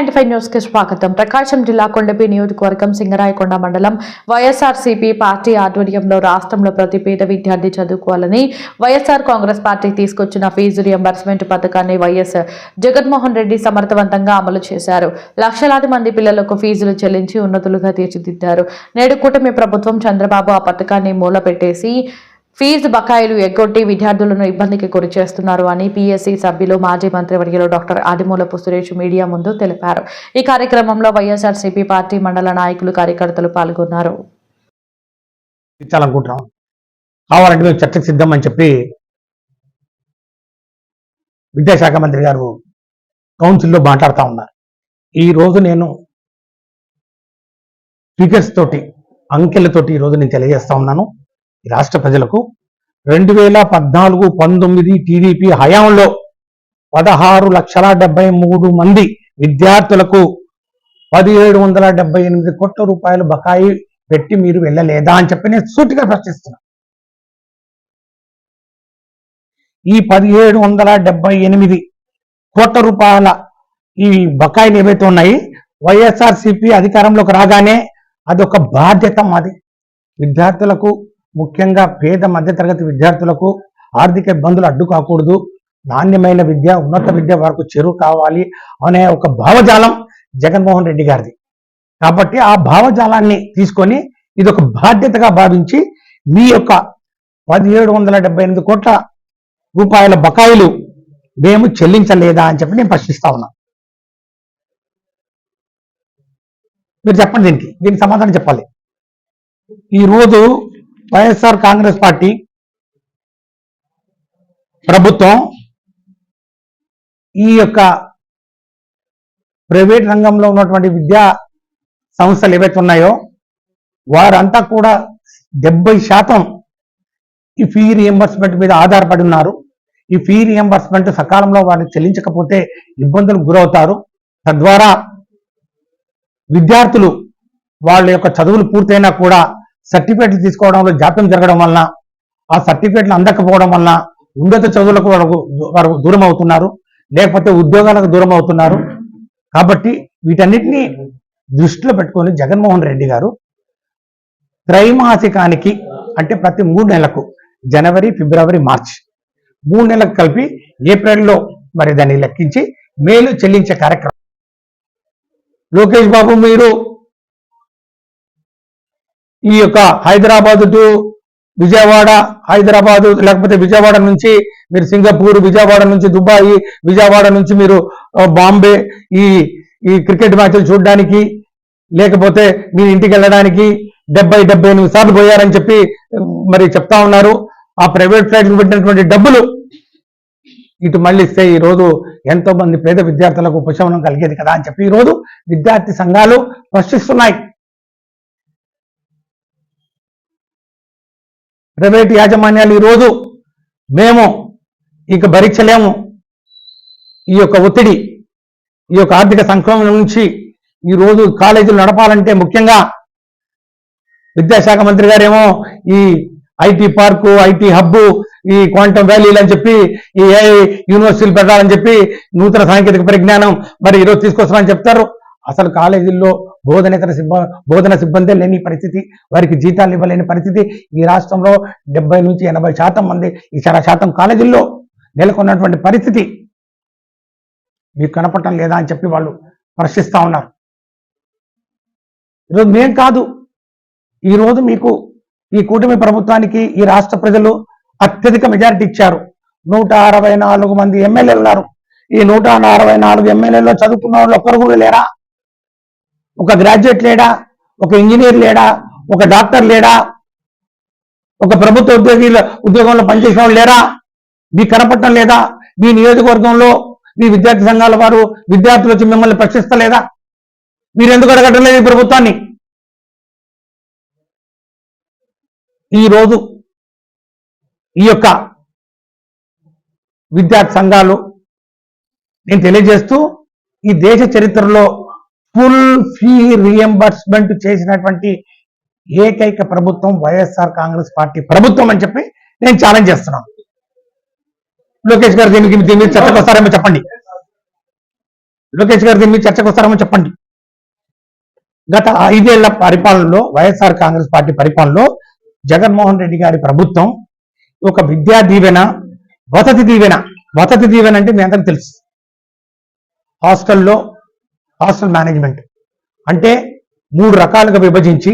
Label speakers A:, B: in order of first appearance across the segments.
A: Ninety five న్యూస్కి స్వాగతం. ప్రకాశం జిల్లా కొండపి నియోజకవర్గం సింగరాయకొండ మండలం వైఎస్ఆర్సీపీ పార్టీ ఆధ్వర్యంలో రాష్ట్రంలో ప్రతి పేద విద్యార్థి చదువుకోవాలని వైఎస్ఆర్ కాంగ్రెస్ పార్టీ తీసుకొచ్చిన ఫీజు రియంబర్స్మెంట్ పథకాన్ని వైఎస్ జగన్మోహన్ రెడ్డి సమర్థవంతంగా అమలు చేశారు. లక్షలాది మంది పిల్లలకు ఫీజులు చెల్లించి ఉన్నతులుగా తీర్చిదిద్దారు. నేడు కూటమి ప్రభుత్వం చంద్రబాబు ఆ పథకాన్ని మూలపెట్టేసి ఫీజు బకాయిలు ఎగ్గొట్టి విద్యార్థులను ఇబ్బందికి గురి చేస్తున్నారు అని పిఎస్సి సభ్యులు మాజీ మంత్రివర్యులు డాక్టర్ ఆదిమూలపు సురేష్ మీడియా ముందు తెలిపారు. ఈ కార్యక్రమంలో వైఎస్ఆర్సీపీ పార్టీ మండల నాయకులు కార్యకర్తలు పాల్గొన్నారు.
B: ఇచ్చాలనుకుంటున్నాం. కావాలంటే మేము చర్చకు సిద్ధం అని చెప్పి విద్యాశాఖ మంత్రి గారు కౌన్సిల్లో మాట్లాడుతూ ఉన్నారు. ఈ రోజు నేను స్పీకర్స్ తోటి అంకెలతోటి ఈరోజు రోజు నేను తెలియజేస్తా ఉన్నాను. రాష్ట్ర ప్రజలకు రెండు వేల పద్నాలుగు పంతొమ్మిది టీడీపీ హయాంలో పదహారు లక్షల డెబ్బై మూడు మంది విద్యార్థులకు పదిహేడు వందల డెబ్బై ఎనిమిది కోట్ల రూపాయలు బకాయి పెట్టి మీరు వెళ్ళలేదా అని చెప్పి నేను సూటిగా ప్రశ్నిస్తున్నా. ఈ పదిహేడు వందల డెబ్బై ఎనిమిది కోట్ల రూపాయల ఈ బకాయిలు ఏవైతే ఉన్నాయి వైఎస్ఆర్ సిపి అధికారంలోకి రాగానే అదొక బాధ్యత మాది. విద్యార్థులకు ముఖ్యంగా పేద మధ్యతరగతి విద్యార్థులకు ఆర్థిక ఇబ్బందులు అడ్డు కాకూడదు. నాణ్యమైన విద్య ఉన్నత విద్య వరకు చెరువు కావాలి అనే ఒక భావజాలం జగన్మోహన్ రెడ్డి గారిది. కాబట్టి ఆ భావజాలాన్ని తీసుకొని ఇది ఒక బాధ్యతగా భావించి మీ యొక్క పదిహేడు వందల డెబ్బై ఎనిమిది కోట్ల రూపాయల బకాయిలు మేము చెల్లించలేదా అని చెప్పి నేను ప్రశ్నిస్తా ఉన్నా. మీరు చెప్పండి దీనికి. దీనికి సమాధానం చెప్పాలి. ఈరోజు వైఎస్ఆర్ కాంగ్రెస్ పార్టీ ప్రభుత్వం ఈ యొక్క ప్రైవేట్ రంగంలో ఉన్నటువంటి విద్యా సంస్థలు ఏవైతే ఉన్నాయో వారంతా కూడా డెబ్బై శాతం ఈ ఫీ రియంబర్స్మెంట్ మీద ఆధారపడి ఉన్నారు. ఈ ఫీ రియంబర్స్మెంట్ సకాలంలో వారికి చెల్లించకపోతే ఇబ్బందులకు గురవుతారు. తద్వారా విద్యార్థులు వాళ్ళ యొక్క చదువులు పూర్తయినా కూడా సర్టిఫికెట్లు తీసుకోవడంలో జాప్యం జరగడం వలన ఆ సర్టిఫికెట్లు అందకపోవడం వలన ఉన్నత చదువులకు వారు దూరం అవుతున్నారు లేకపోతే ఉద్యోగాలకు దూరం అవుతున్నారు. కాబట్టి వీటన్నిటిని దృష్టిలో పెట్టుకొని జగన్మోహన్ రెడ్డి గారు త్రైమాసికానికి అంటే ప్రతి మూడు నెలలకు జనవరి ఫిబ్రవరి మార్చ్ మూడు నెలలకు కలిపి ఏప్రిల్లో మరి దాన్ని లెక్కించి మేలు చెల్లించే కార్యక్రమం. లోకేష్ బాబు మీరు ఈ యొక్క హైదరాబాద్ టు విజయవాడ హైదరాబాద్ లేకపోతే విజయవాడ నుంచి మీరు సింగపూర్ విజయవాడ నుంచి దుబాయ్ విజయవాడ నుంచి మీరు బాంబే ఈ ఈ క్రికెట్ మ్యాచ్లు చూడడానికి లేకపోతే మీ ఇంటికి వెళ్ళడానికి డెబ్బై డెబ్బై ఎనిమిది సార్లు పోయారని చెప్పి మరి చెప్తా ఉన్నారు. ఆ ప్రైవేట్ ఫ్లైట్లు పెట్టినటువంటి డబ్బులు ఇటు మళ్ళీ ఇస్తే ఈ రోజు ఎంతో మంది పేద విద్యార్థులకు ఉపశమనం కలిగేది కదా అని చెప్పి ఈ రోజు విద్యార్థి సంఘాలు ప్రశ్నిస్తున్నాయి. ప్రైవేట్ యాజమాన్యాలు ఈరోజు మేము ఇక భరించలేము. ఈ యొక్క ఒత్తిడి ఈ యొక్క ఆర్థిక సంక్షోభం నుంచి ఈ రోజు కాలేజీలు నడపాలంటే ముఖ్యంగా విద్యాశాఖ మంత్రి గారేమో ఈ ఐటీ పార్కు ఐటీ హబ్ ఈ క్వాంటమ్ వ్యాలీలు అని చెప్పి ఈ ఏఐ యూనివర్సిటీలు పెట్టాలని చెప్పి నూతన సాంకేతిక పరిజ్ఞానం మరి ఈరోజు తీసుకొస్తామని చెప్తారు. అసలు కాలేజీల్లో బోధనేతర సిబ్బ బోధన సిబ్బంది లేని పరిస్థితి వారికి జీతాలు ఇవ్వలేని పరిస్థితి. ఈ రాష్ట్రంలో డెబ్బై నుంచి ఎనభై శాతం మంది ఈ చాలా శాతం కాలేజీల్లో నెలకొన్నటువంటి పరిస్థితి మీకు కనపడటం లేదా అని చెప్పి వాళ్ళు ప్రశ్నిస్తా ఉన్నారు. ఈరోజు మేం కాదు ఈరోజు మీకు ఈ కూటమి ప్రభుత్వానికి ఈ రాష్ట్ర ప్రజలు అత్యధిక మెజారిటీ ఇచ్చారు. నూట అరవై నాలుగు మంది ఎమ్మెల్యేలు ఉన్నారు. ఈ నూట అరవై నాలుగు ఎమ్మెల్యేలో చదువుకున్న వాళ్ళు ఒక్కరు కూడా లేరా? ఒక గ్రాడ్యుయేట్ లేడా? ఒక ఇంజనీర్ లేడా? ఒక డాక్టర్ లేడా? ఒక ప్రభుత్వ ఉద్యోగి ఉద్యోగంలో పనిచేసిన వాళ్ళు లేరా? మీ కనపడటం లేదా? మీ నియోజకవర్గంలో మీ విద్యార్థి సంఘాల వారు విద్యార్థులు వచ్చి మిమ్మల్ని ప్రశ్నిస్తలేదా? మీరు ఎందుకు అడగటం లేదు ఈ ప్రభుత్వాన్ని? ఈ రోజు ఈ యొక్క విద్యార్థి సంఘాలు నేను తెలియజేస్తూ ఈ దేశ చరిత్రలో ఫుల్ ఫీ రియంబర్స్మెంట్ చేసినటువంటి ఏకైక ప్రభుత్వం వైఎస్ఆర్ కాంగ్రెస్ పార్టీ ప్రభుత్వం అని చెప్పి నేను ఛాలెంజ్ చేస్తున్నాను. లోకేష్ గారు దీనికి దీని మీద చర్చకు వస్తారేమో చెప్పండి. లోకేష్ గారు దీని మీద చర్చకు వస్తారేమో చెప్పండి. గత ఐదేళ్ళ పరిపాలనలో వైఎస్ఆర్ కాంగ్రెస్ పార్టీ పరిపాలనలో జగన్మోహన్ రెడ్డి గారి ప్రభుత్వం ఒక విద్యా దీవెన వసతి దీవెన వసతి దీవెన అంటే మీ అందరికి తెలుసు. హాస్టల్లో హాస్టల్ మేనేజ్మెంట్. అంటే మూడు రకాలుగా విభజించి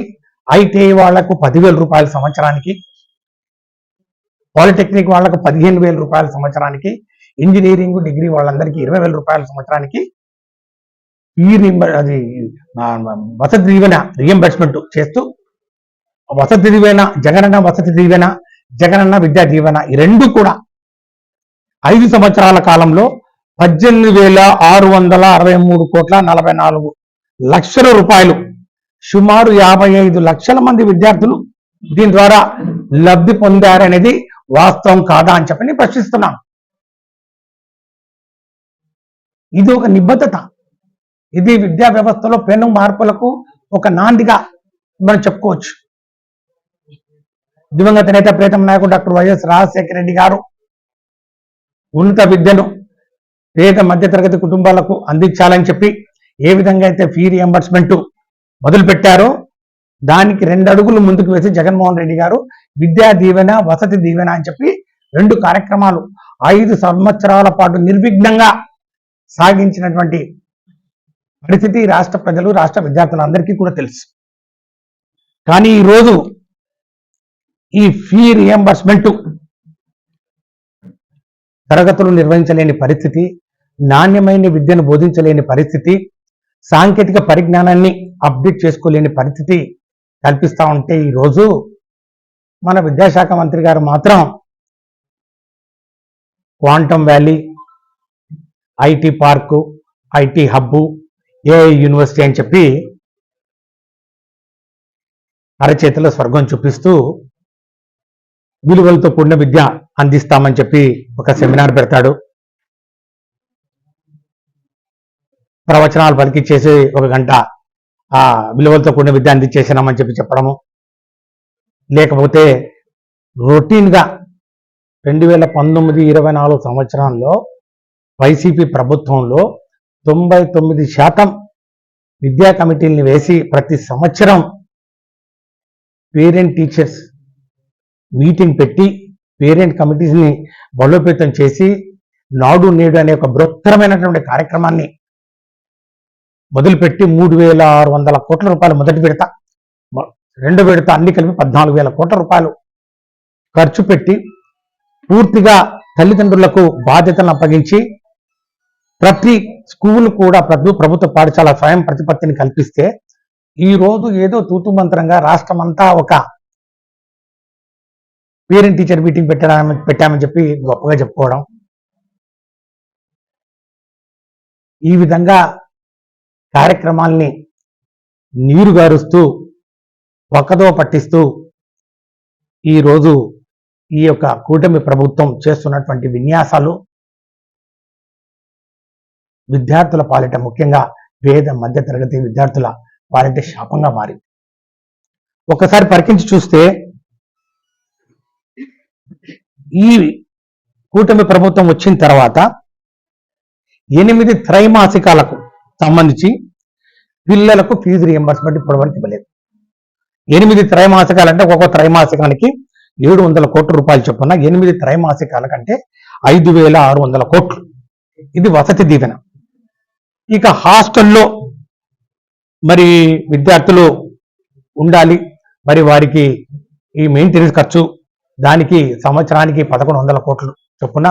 B: ఐటీఐ వాళ్ళకు పదివేల రూపాయల సంవత్సరానికి పాలిటెక్నిక్ వాళ్ళకు పదిహేను వేల రూపాయల సంవత్సరానికి ఇంజనీరింగ్ డిగ్రీ వాళ్ళందరికీ ఇరవై వేల రూపాయల సంవత్సరానికి ఈ అది వసతి దీవెన రియంబర్స్మెంట్ చేస్తూ వసతి దీవెన జగనన్న వసతి దీవెన జగనన్న విద్యా దీవెన ఈ రెండు కూడా ఐదు సంవత్సరాల కాలంలో పద్దెనిమిది వేల ఆరు వందల అరవై మూడు కోట్ల నలభై నాలుగు లక్షల రూపాయలు. సుమారు యాభై ఐదు లక్షల మంది విద్యార్థులు దీని ద్వారా లబ్ధి పొందారనేది వాస్తవం కాదా అని చెప్పి నేను ప్రశ్నిస్తున్నాను ఇది ఒక నిబద్ధత. ఇది విద్యా వ్యవస్థలో పెను మార్పులకు ఒక నాందిగా మనం చెప్పుకోవచ్చు. దివంగత నేత ప్రీతం నాయకుడు డాక్టర్ వైఎస్ రాజశేఖర రెడ్డి గారు ఉన్నత విద్యను పేద మధ్యతరగతి కుటుంబాలకు అందించాలని చెప్పి ఏ విధంగా అయితే ఫీ రియంబర్స్మెంట్ మొదలుపెట్టారో దానికి రెండు అడుగులు ముందుకు వేసి జగన్మోహన్ రెడ్డి గారు విద్యా దీవెన వసతి దీవెన అని చెప్పి రెండు కార్యక్రమాలు ఐదు సంవత్సరాల పాటు నిర్విఘ్నంగా సాగించినటువంటి పరిస్థితి రాష్ట్ర ప్రజలు రాష్ట్ర విద్యార్థులందరికీ కూడా తెలుసు. కానీ ఈరోజు ఈ ఫీ రియంబర్స్మెంట్ తరగతులు నిర్వహించలేని పరిస్థితి నాణ్యమైన విద్యను బోధించలేని పరిస్థితి సాంకేతిక పరిజ్ఞానాన్ని అప్డేట్ చేసుకోలేని పరిస్థితి కల్పిస్తా ఉంటే ఈరోజు మన విద్యాశాఖ మంత్రి గారు మాత్రం quantum valley IT park IT hub AI university అని చెప్పి అరచేతిలో స్వర్గం చూపిస్తూ విలువలతో కూడిన విద్య అందిస్తామని చెప్పి ఒక సెమినార్ పెడతాడు. ప్రవచనాలు పలికిచ్చేసి ఒక గంట ఆ విలువలతో కూడిన విద్య అందించేసినామని చెప్పి చెప్పడము. లేకపోతే రొటీన్గా రెండు వేల పంతొమ్మిది ఇరవై నాలుగు సంవత్సరంలో వైసీపీ ప్రభుత్వంలో తొంభై తొమ్మిది శాతం విద్యా కమిటీల్ని వేసి ప్రతి సంవత్సరం పేరెంట్ టీచర్స్ మీటింగ్ పెట్టి పేరెంట్ కమిటీస్ని బలోపేతం చేసి నాడు నేడు అనే ఒక బృహత్తరమైనటువంటి కార్యక్రమాన్ని మొదలుపెట్టి మూడు వేల ఆరు వందల కోట్ల రూపాయలు మొదటి విడత. రెండు విడత అన్ని కలిపి పద్నాలుగు వేల కోట్ల రూపాయలు. ఖర్చు పెట్టి పూర్తిగా తల్లిదండ్రులకు బాధ్యతలను అప్పగించి ప్రతి స్కూల్ కూడా ప్రభు ప్రభుత్వ పాఠశాల స్వయం ప్రతిపత్తిని కల్పిస్తే ఈ రోజు ఏదో తూతుమంత్రంగా రాష్ట్రం రాష్ట్రమంతా ఒక పేరెంట్ టీచర్ మీటింగ్ పెట్టామని పెట్టామని చెప్పి గొప్పగా చెప్పుకోవడం. ఈ విధంగా కార్యక్రమాల్ని నీరుగారుస్తూ పక్కదో పట్టిస్తూ ఈరోజు ఈ యొక్క కూటమి ప్రభుత్వం చేస్తున్నటువంటి విన్యాసాలు విద్యార్థుల పాలిట ముఖ్యంగా పేద మధ్య తరగతి విద్యార్థుల పాలిట శాపంగా మారింది. ఒకసారి పరికించి చూస్తే ఈ కూటమి ప్రభుత్వం వచ్చిన తర్వాత ఎనిమిది త్రైమాసికాలకు సంబంధించి పిల్లలకు ఫీజు రియంబర్స్మెంట్ ఇప్పటివరకు ఇవ్వలేదు. ఎనిమిది త్రైమాసికాలంటే ఒక్కొక్క త్రైమాసికానికి ఏడు వందల కోట్ల రూపాయలు చొప్పున ఎనిమిది త్రైమాసికాల కంటే ఐదు వేల ఆరు వందల కోట్లు. ఇది వసతి దీవెన. ఇక హాస్టల్లో మరి విద్యార్థులు ఉండాలి. మరి వారికి ఈ మెయింటెనెన్స్ ఖర్చు దానికి సంవత్సరానికి పదకొండు వందల కోట్లు చొప్పున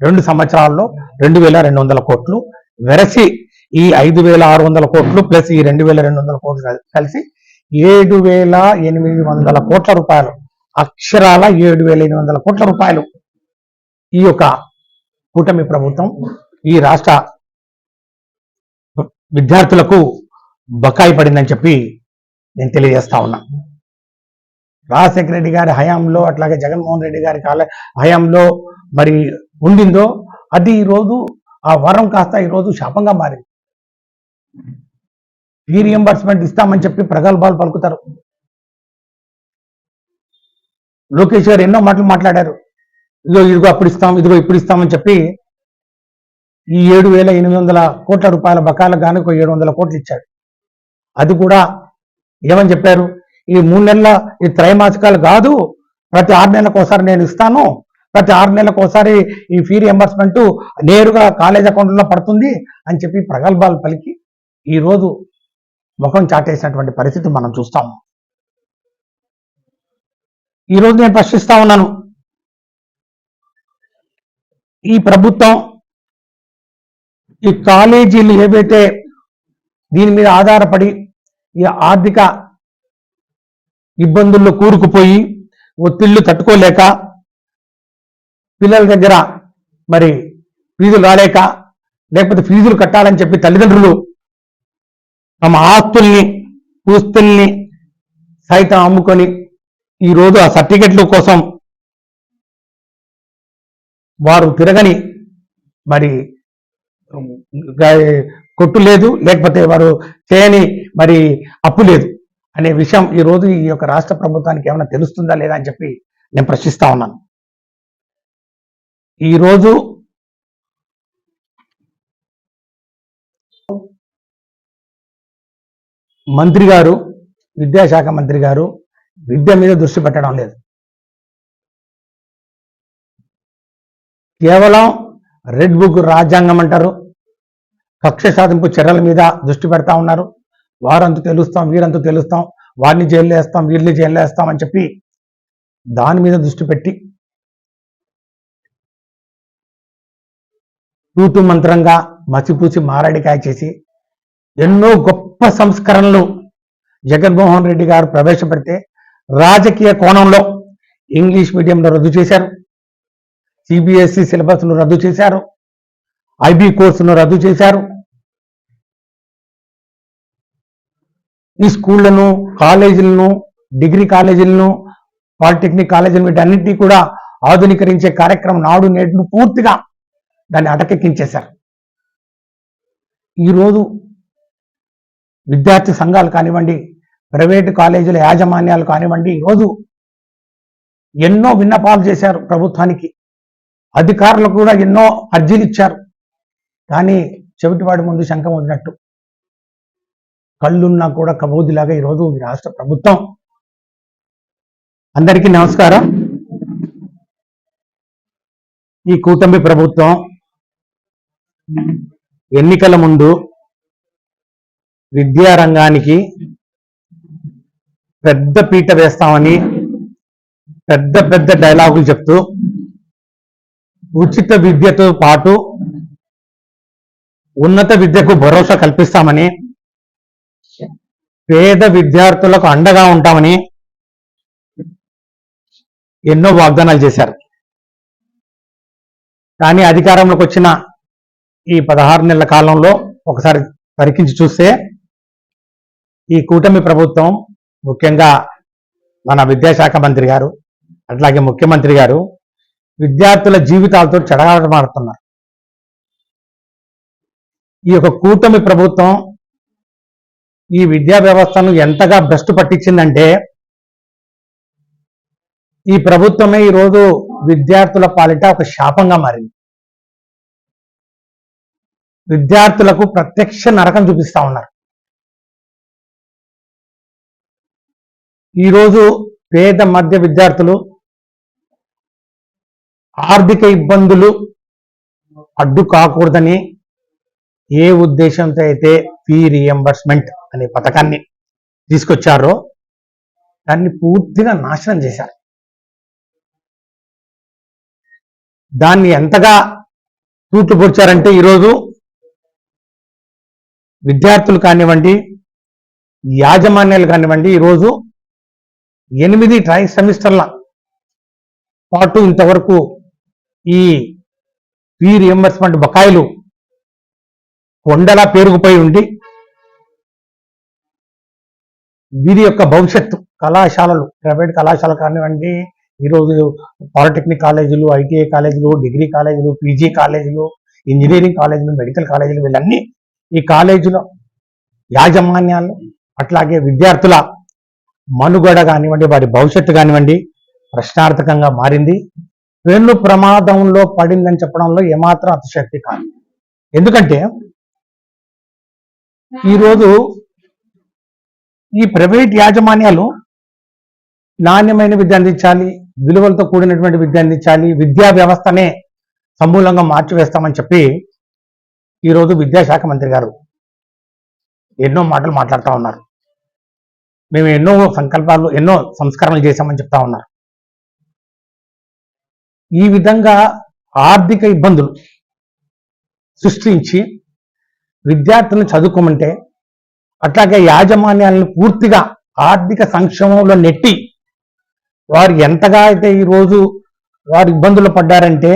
B: రెండు సంవత్సరాల్లో రెండు వేల రెండు వందల కోట్లు. వెరసి ఈ ఐదు వేల ఆరు వందల కోట్లు ప్లస్ ఈ రెండు వేల రెండు వందల కోట్లు కలిసి ఏడు వేల ఎనిమిది వందల కోట్ల రూపాయలు. అక్షరాల ఏడు వేల ఎనిమిది వందల కోట్ల రూపాయలు. ఈ యొక్క కూటమి ప్రభుత్వం ఈ రాష్ట్ర విద్యార్థులకు బకాయి పడిందని చెప్పి నేను తెలియజేస్తా ఉన్నా. రాజశేఖర రెడ్డి గారి హయాంలో అట్లాగే జగన్మోహన్ రెడ్డి గారి కాల హయాంలో మరి ఉండిందో అది ఈరోజు ఆ వరం కాస్త ఈరోజు శాపంగా మారింది. ఫీ రియంబర్స్మెంట్ ఇస్తామని చెప్పి ప్రగల్భాలు పలుకుతారు. లోకేష్ గారు ఎన్నో మాటలు మాట్లాడారు. ఇదిగో ఇదిగో అప్పుడు ఇస్తాం ఇదిగో ఇప్పుడు ఇస్తామని చెప్పి ఈ ఏడు వేల ఎనిమిది వందల కోట్ల రూపాయల బకాయిలకు గాను ఒక ఏడు వందల కోట్లు ఇచ్చాడు. అది కూడా ఏమని చెప్పారు? ఈ మూడు నెలల ఈ త్రైమాసికాలు కాదు ప్రతి ఆరు నెలలకు ఒకసారి నేను ఇస్తాను ప్రతి ఆరు నెలలకు ఒకసారి ఈ ఫీ రియంబర్స్మెంట్ నేరుగా కాలేజ్ అకౌంట్లో పడుతుంది అని చెప్పి ప్రగల్భాలు పలికి ఈ రోజు ముఖం చాటేసినటువంటి పరిస్థితి మనం చూస్తాం ఈ రోజు నేను ప్రశ్నిస్తా ఉన్నాను. ఈ ప్రభుత్వం ఈ కాలేజీలు ఏవైతే దీని మీద ఆధారపడి ఈ ఆర్థిక ఇబ్బందుల్లో కూరుకుపోయి ఒత్తిళ్ళు తట్టుకోలేక పిల్లల దగ్గర మరి ఫీజులు రాలేక లేకపోతే ఫీజులు కట్టాలని చెప్పి తల్లిదండ్రులు తమ ఆస్తుల్ని పూస్తుల్ని సైతం అమ్ముకొని ఈరోజు ఆ సర్టిఫికెట్ల కోసం వారు తిరగని మరి కొట్టు లేదు లేకపోతే వారు చేయని మరి అప్పు లేదు అనే విషయం ఈ రోజు ఈ యొక్క రాష్ట్ర ప్రభుత్వానికి ఏమైనా తెలుస్తుందా లేదా అని చెప్పి నేను ప్రశ్నిస్తా ఉన్నాను. ఈ రోజు మంత్రి గారు విద్యాశాఖ మంత్రి గారు విద్య మీద దృష్టి పెట్టడం లేదు. కేవలం రెడ్ బుక్ రాజ్యాంగం అంటారు. కక్ష సాధింపు చర్యల మీద దృష్టి పెడతా ఉన్నారు. వారంతు తెలుస్తాం వీరంతు తెలుస్తాం. వారిని జైల్లో వేస్తాం వీరిని జైల్లో వేస్తాం అని చెప్పి దాని మీద దృష్టి పెట్టి తూతు మంత్రంగా మసిపూసి మారడికాయ చేసి ఎన్నో గొప్ప సంస్కరణలు జగన్మోహన్ రెడ్డి గారు ప్రవేశపెడితే రాజకీయ కోణంలో ఇంగ్లీష్ మీడియంను రద్దు చేశారు. సిబిఎస్ఈ సిలబస్ను రద్దు చేశారు. ఐబీ కోర్సును రద్దు చేశారు. ఈ స్కూళ్ళను కాలేజీలను డిగ్రీ కాలేజీలను పాలిటెక్నిక్ కాలేజీలను వీటన్నిటినీ కూడా ఆధునీకరించే కార్యక్రమం నాడు నేడును పూర్తిగా దాన్ని అటకెక్కించేశారు. ఈరోజు విద్యార్థి సంఘాలు కానివ్వండి ప్రైవేటు కాలేజీల యాజమాన్యాలు కానివ్వండి ఈరోజు ఎన్నో విన్నపాలు చేశారు ప్రభుత్వానికి. అధికారులకు కూడా ఎన్నో అర్జీలు ఇచ్చారు కానీ చెవిటివాడి ముందు శంఖం వదినట్టు. కళ్ళున్నా కూడా కబోదిలాగా ఈరోజు ఈ రాష్ట్ర ప్రభుత్వం. అందరికీ నమస్కారం. ఈ కూటమి ప్రభుత్వం ఎన్నికల ముందు విద్యారంగానికి పెద్ద పీట వేస్తామని పెద్ద పెద్ద డైలాగులు చెప్తూ ఉచిత విద్యతో పాటు ఉన్నత విద్యకు భరోసా కల్పిస్తామని పేద విద్యార్థులకు అండగా ఉంటామని ఎన్నో వాగ్దానాలు చేశారు. కానీ అధికారంలోకి వచ్చిన ఈ పదహారు నెలల కాలంలో ఒకసారి పరికించి చూస్తే ఈ కూటమి ప్రభుత్వం ముఖ్యంగా మన విద్యాశాఖ మంత్రి గారు అట్లాగే ముఖ్యమంత్రి గారు విద్యార్థుల జీవితాలతో చెడగాటమాడుతున్నారు. ఈ యొక్క కూటమి ప్రభుత్వం ఈ విద్యా వ్యవస్థను ఎంతగా భ్రష్టు పట్టించిందంటే ఈ ప్రభుత్వమే ఈరోజు విద్యార్థుల పాలిట ఒక శాపంగా మారింది. విద్యార్థులకు ప్రత్యక్ష నరకం చూపిస్తా ఉన్నారు. ఈరోజు పేద మధ్య విద్యార్థులు ఆర్థిక ఇబ్బందులు అడ్డు కాకూడదని ఏ ఉద్దేశంతో అయితే ఫీ రియంబర్స్మెంట్ అనే పథకాన్ని తీసుకొచ్చారో దాన్ని పూర్తిగా నాశనం చేశారు. దాన్ని ఎంతగా తూటుపొడిచారంటే ఈరోజు విద్యార్థులు కానివ్వండి యాజమాన్యాలు కానివ్వండి ఈరోజు ఎనిమిది ట్రై సెమిస్టర్ల పాటు ఇంతవరకు ఈ ఫీ రియంబర్స్మెంట్ బకాయిలు కొండలా పేరుకుపోయి ఉండి వీరి యొక్క భవిష్యత్తు కళాశాలలు ప్రైవేట్ కళాశాలలు కానివ్వండి ఈరోజు పాలిటెక్నిక్ కాలేజీలు ఐటీఐ కాలేజీలు డిగ్రీ కాలేజీలు పీజీ కాలేజీలు ఇంజనీరింగ్ కాలేజీలు మెడికల్ కాలేజీలు వీళ్ళన్నీ ఈ కాలేజీలో యాజమాన్యాలు అట్లాగే విద్యార్థుల మనుగడ కానివ్వండి వారి భవిష్యత్తు కానివ్వండి ప్రశ్నార్థకంగా మారింది. వెన్ను ప్రమాదంలో పడిందని చెప్పడంలో ఏమాత్రం అతిశక్తి కాదు. ఎందుకంటే ఈరోజు ఈ ప్రైవేట్ యాజమాన్యాలు నాణ్యమైన విద్య అందించాలి విలువలతో కూడినటువంటి విద్య అందించాలి విద్యా వ్యవస్థనే సమూలంగా మార్చివేస్తామని చెప్పి ఈరోజు విద్యాశాఖ మంత్రి గారు ఎన్నో మాటలు మాట్లాడుతూ ఉన్నారు. మేము ఎన్నో సంకల్పాలు ఎన్నో సంస్కరణలు చేశామని చెప్తా ఉన్నారు. ఈ విధంగా ఆర్థిక ఇబ్బందులు సృష్టించి విద్యార్థులను చదువుకోమంటే అట్లాగే యాజమాన్యాలను పూర్తిగా ఆర్థిక సంక్షేమంలో నెట్టి వారు ఎంతగా అయితే ఈరోజు వారు ఇబ్బందులు పడ్డారంటే